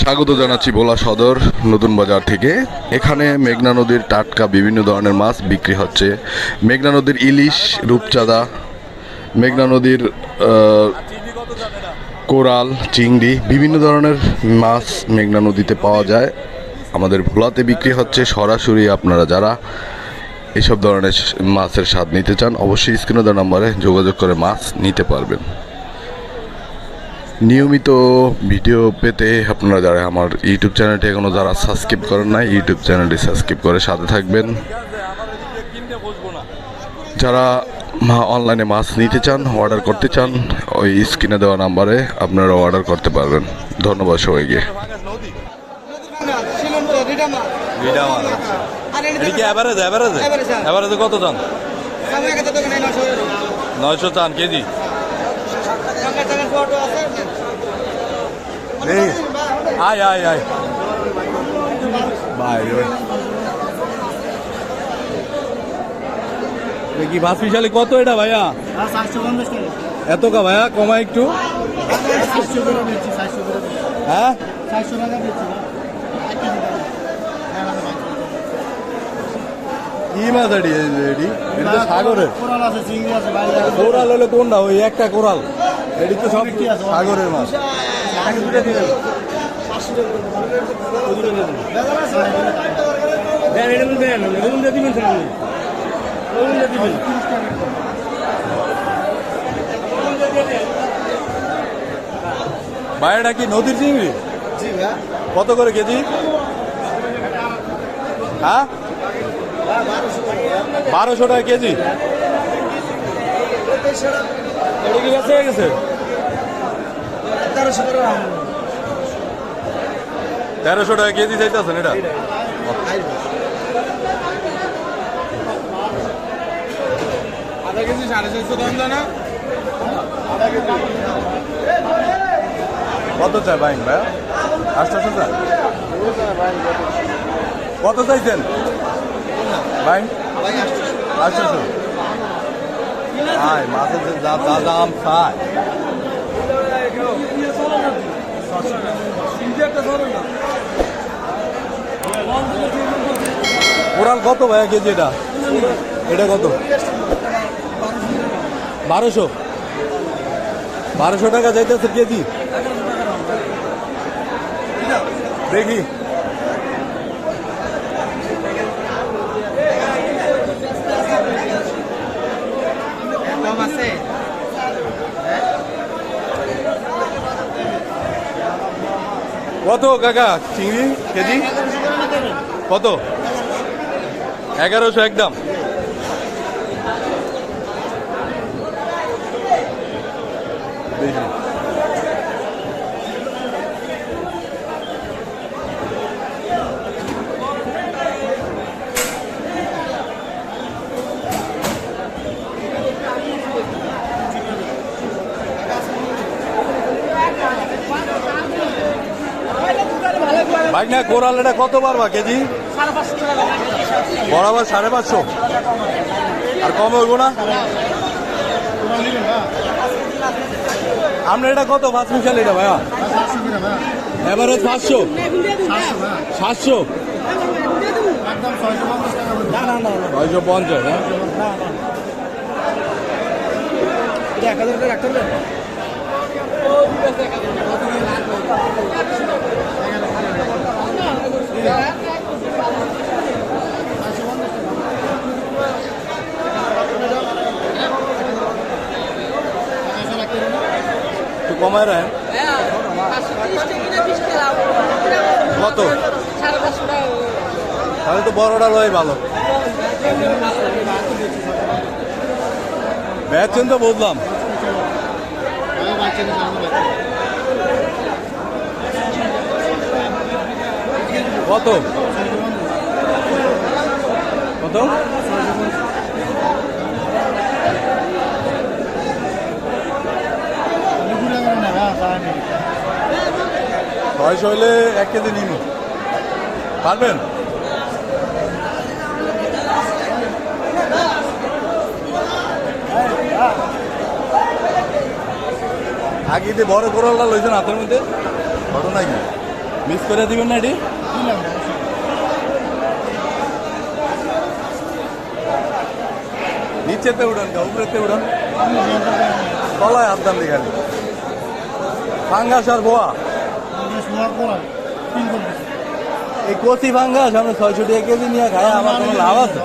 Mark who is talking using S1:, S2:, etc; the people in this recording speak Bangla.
S1: স্বাগত জানাচ্ছি ভোলা সদর নতুন বাজার থেকে। এখানে মেঘনা নদীর টাটকা বিভিন্ন ধরনের মাছ বিক্রি হচ্ছে। মেঘনা নদীর ইলিশ, রূপচাঁদা, মেঘনা নদীর কোরাল, চিংড়ি বিভিন্ন ধরনের মাছ মেঘনা নদীতে পাওয়া যায়। আমাদের ভোলাতে বিক্রি হচ্ছে সরাসরি আপনারা যারা এসব ধরনের মাছের স্বাদ নিতে চান, অবশ্যই স্ক্রিনে নাম্বারে যোগাযোগ করে মাছ নিতে পারবেন। নিয়মিত ভিডিও পেতে আপনারা যারা আমার ইউটিউব চ্যানেলটি এখনও যারা সাবস্ক্রাইব করেন না ইউটিউব চ্যানেলটি সাবস্ক্রাইব করে সাথে থাকবেন। যারা মা অনলাইনে মাছ নিতে চান অর্ডার করতে চান ওই স্ক্রিনে দেওয়া নাম্বারে আপনারা অর্ডার করতে পারবেন। ধন্যবাদ সবাইকে।
S2: কত চান? নয়শো চান কেজি? আয় আয় আয়। ভাত পিসালি কত এটা ভাইয়া? এত কা ভাইয়া? কমা একটু। হ্যাঁ? কি মাছ এটা সাগরের। কোরাল হলে কোনটা? ওই একটা কোরাল। এটি তো সব সাগরের মাছ। বাইরেটা কি নদীর চিংড়ি? কত করে কেজি? হ্যাঁ? বারোশো টাকা কেজি। এটা কি বেঁচে গেছে তেরোশো টাকা কেজি চাইতেছেন এটা?
S3: আধা কেজি সাড়ে চারশো দাম জানা।
S2: কত চাই বাইন ভাই? আটশো চাই কত চাইছেন? বাইন? আটশো আয় মাছের যে যা দাম চাই কোরাল কত ভাইয়া কেজি এটা? এটা কত? বারোশো? বারোশো টাকা যাইতেছে কেজি? দেখি। কত কাকা? চিংড়ি কেজি? কত? এগারোশো একদম। দেখি বাইক না, কোরাল, এটা কত পারবা কেজি? বরাবর সাড়ে পাঁচশো। আর কম হইব না? আমরা এটা কত? পাঁচ মিশাল এটা, ভাইয়া? এভারেজ পাঁচশো। সাতশো। ছয়শো পঞ্চাশ হ্যাঁ?
S3: রাখতে
S2: একটু কমায় রাখেন। কত? তাহলে তো বড়টা লয় ভালো। বেচছেন তো বুঝলাম কত? কত? ছয়শো হলে এক কেজি নিন পারবেন? আগে যে বড় কোরালটা লইছেন হাতের মধ্যে ঘটনা কি? মিস করে দিবেন না এটি? নিচেতে উড়ান গা, উপরেতে উড়ান তলায় হাত দান খালি। ফাঙ্গাস আর বোয়া এই কচি ভাঙ্গা আমরা ছয়শো টাকা কেজি নিয়ে খাই আমার কোনো লাভ আছে?